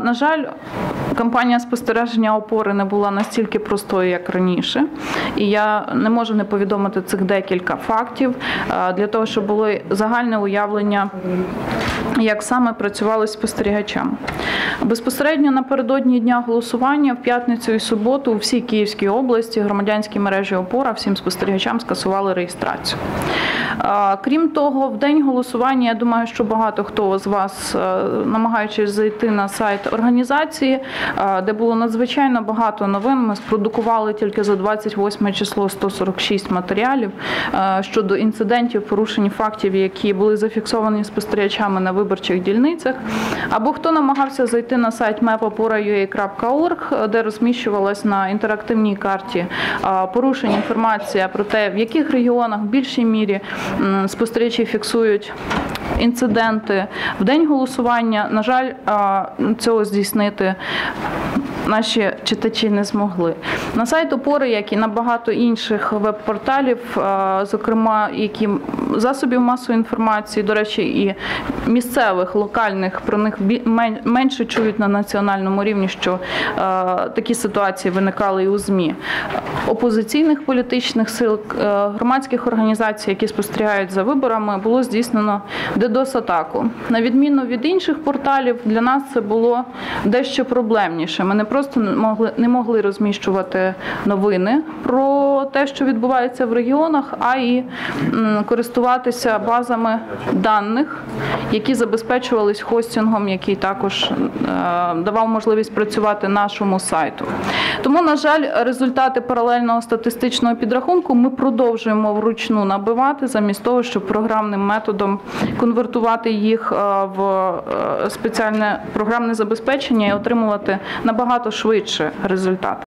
На жаль, кампанія спостереження опори не була настільки простою, як раніше, і я не можу не повідомити цих декілька фактів е, для того, щоб було загальне уявлення, як саме працювали спостерігачами. Безпосередньо напередодні дня голосування в п'ятницю і суботу у всій Київській області громадянські мережі опора всім спостерігачам скасували реєстрацію. Крім того, в день голосування я думаю, що багато хто з вас, е, намагаючись зайти на сайт організації, е, де було надзвичайно багато новин. Ми спродукували тільки за 28 число 146 матеріалів е, щодо інцидентів, порушень фактів, які були зафіксовані спостерігачами на виборчих дільницях. Або хто намагався зайти на сайт mapopora.ua.org, де розміщувалась на інтерактивній карті е, порушень інформація про те, в яких регіонах в більшій мірі спостерігачі фіксують інциденти в день голосування. На жаль, цього здійснити наші читачі не змогли. На сайт опори, як і на багато інших веб-порталів, зокрема, які засобів масової інформації, до речі, і місцевих, локальних про них менше чують на національному рівні, що такі ситуації виникали і у ЗМІ опозиційних політичних сил, е, громадських організацій, які спостерігають за виборами, було здійснено DDoS-атаку. На відміну від інших порталів, для нас це було дещо проблемніше. Ми не просто не могли, не могли розміщувати новини про те, що відбувається в регіонах, а і користуватися базами даних, які забезпечувались хостингом, який також е, давав можливість працювати нашому сайту. Тому, на жаль, результати паралельного статистичного підрахунку ми продовжуємо вручну набивати, замість того, щоб програмним методом конвертувати їх е, в е, спеціальне програмне забезпечення і отримувати набагато швидше результат.